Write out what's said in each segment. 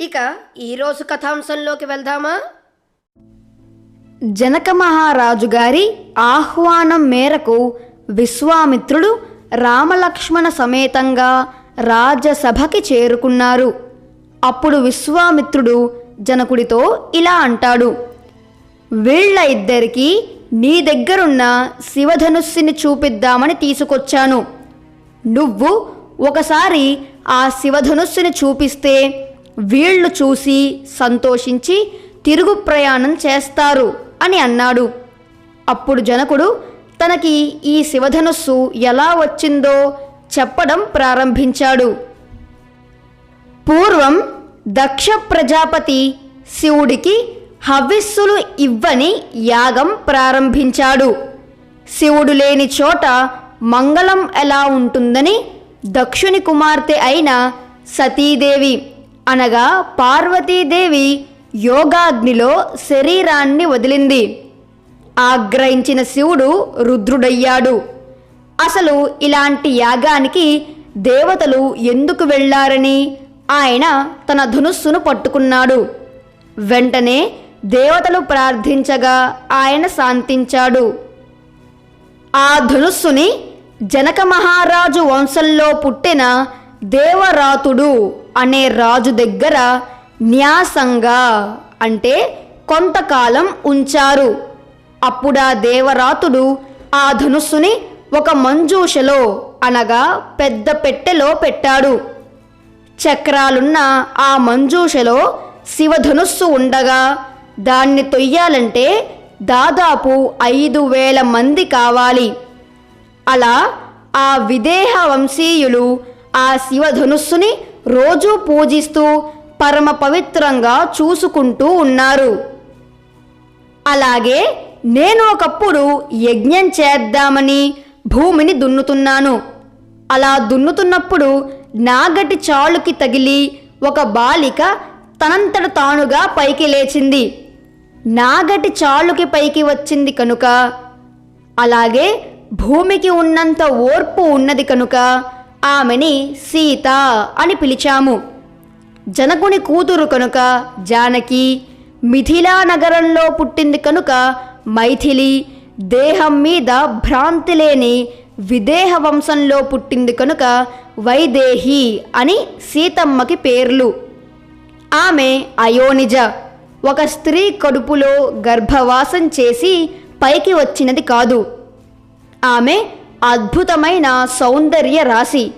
ఇక ఈరోజు కథాంశంలోకి వెళ్దామా? జనక మహారాజు గారి ఆహ్వానం మేరకు విశ్వామిత్రుడు రామలక్ష్మణ సమేతంగా రాజ్యసభకి చేరుకున్నారు. అప్పుడు విశ్వామిత్రుడు జనకుడితో ఇలా అంటాడు వీళ్ళ ఇద్దరికీ నీ దగ్గరున్న శివధనుస్సుని చూపిద్దామని తీసుకొచ్చాను. నువ్వు ఒకసారి ఆ శివధనుస్సుని చూపిస్తే వీళ్ళు చూసి సంతోషించి తిరుగు ప్రయాణం చేస్తారు అని అన్నాడు. అప్పుడు జనకుడు తనకి ఈ శివధనుస్సు ఎలా వచ్చిందో చెప్పడం ప్రారంభించాడు. పూర్వం దక్ష ప్రజాపతి శివుడికి హవిస్సులు ఇవ్వని యాగం ప్రారంభించాడు. శివుడు లేని చోట మంగళం ఎలా ఉంటుందని దక్షుని కుమార్తె అయిన సతీదేవి అనగా పార్వతీదేవి యోగాగ్నిలో శరీరాన్ని వదిలింది. ఆగ్రహించిన శివుడు రుద్రుడయ్యాడు. అసలు ఇలాంటి యాగానికి దేవతలు ఎందుకు వెళ్ళారని ఆయన తన ధనుస్సును పట్టుకున్నాడు. వెంటనే దేవతలు ప్రార్థించగా ఆయన శాంతించాడు. ఆ ధనుస్సుని జనక మహారాజు వంశంలో పుట్టిన దేవరాతుడు అనే రాజు దగ్గర న్యాసంగా అంటే కొంతకాలం ఉంచారు. అప్పుడా దేవరాతుడు ఆ ధనుస్సుని ఒక మంజూషలో అనగా పెద్ద పెట్టెలో పెట్టాడు. చక్రాలున్న ఆ మంజూషలో శివధనుస్సు ఉండగా దాన్ని తొయ్యాలంటే దాదాపు ఐదు వేల మంది కావాలి. అలా ఆ విదేహ వంశీయులు ఆ శివధనుస్సుని రోజూ పూజిస్తూ పరమ పవిత్రంగా చూసుకుంటూ ఉన్నారు. అలాగే నేను ఒకప్పుడు యజ్ఞం చేద్దామని భూమిని దున్నుతున్నాను. అలా దున్నుతున్నప్పుడు నాగటి చాలుకి తగిలి ఒక బాలిక తనంతట తానుగా పైకి లేచింది. నాగటి చాలుకి పైకి వచ్చింది కనుక అలాగే భూమికి ఉన్నంత ఓర్పు ఉన్నది కనుక ఆమెని సీత అని పిలిచాము. జనకుని కూతురు కనుక జానకి మిథిలా నగరంలో పుట్టింది కనుక మైథిలి దేహం మీద భ్రాంతి లేని విదేహ వంశంలో పుట్టింది కనుక వైదేహి అని సీతమ్మకి పేర్లు. ఆమె అయోనిజ. ఒక స్త్రీ కడుపులో గర్భవాసం చేసి పైకి వచ్చినది కాదు. ఆమె అద్భుతమైన సౌందర్య రాశి.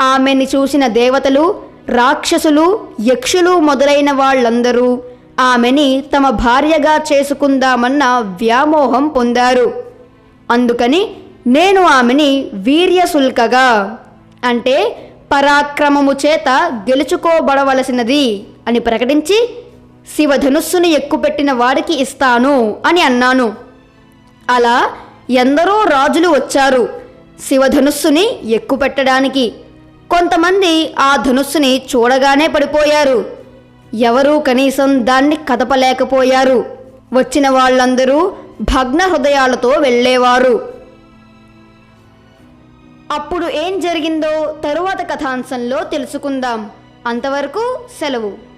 ఆమెని చూసిన దేవతలు రాక్షసులు యక్షులు మొదలైన వాళ్ళందరూ ఆమెని తమ భార్యగా చేసుకుందామన్న వ్యామోహం పొందారు. అందుకని నేను ఆమెని వీర్యశుల్కగా అంటే పరాక్రమము చేత గెలుచుకోబడవలసినది అని ప్రకటించి శివధనుస్సును ఎక్కుపెట్టిన వాడికి ఇస్తాను అని అన్నాను. అలా ఎందరో రాజులు వచ్చారు. శివధనుస్సుని ఎక్కుపెట్టడానికి. కొంతమంది ఆ ధనుస్సుని చూడగానే పడిపోయారు. ఎవరూ కనీసం దాన్ని కదపలేకపోయారు. వచ్చిన వాళ్ళందరూ భగ్న హృదయాలతో వెళ్ళేవారు. అప్పుడు ఏం జరిగిందో తరువాత కథాంశంలో తెలుసుకుందాం. అంతవరకు సెలవు.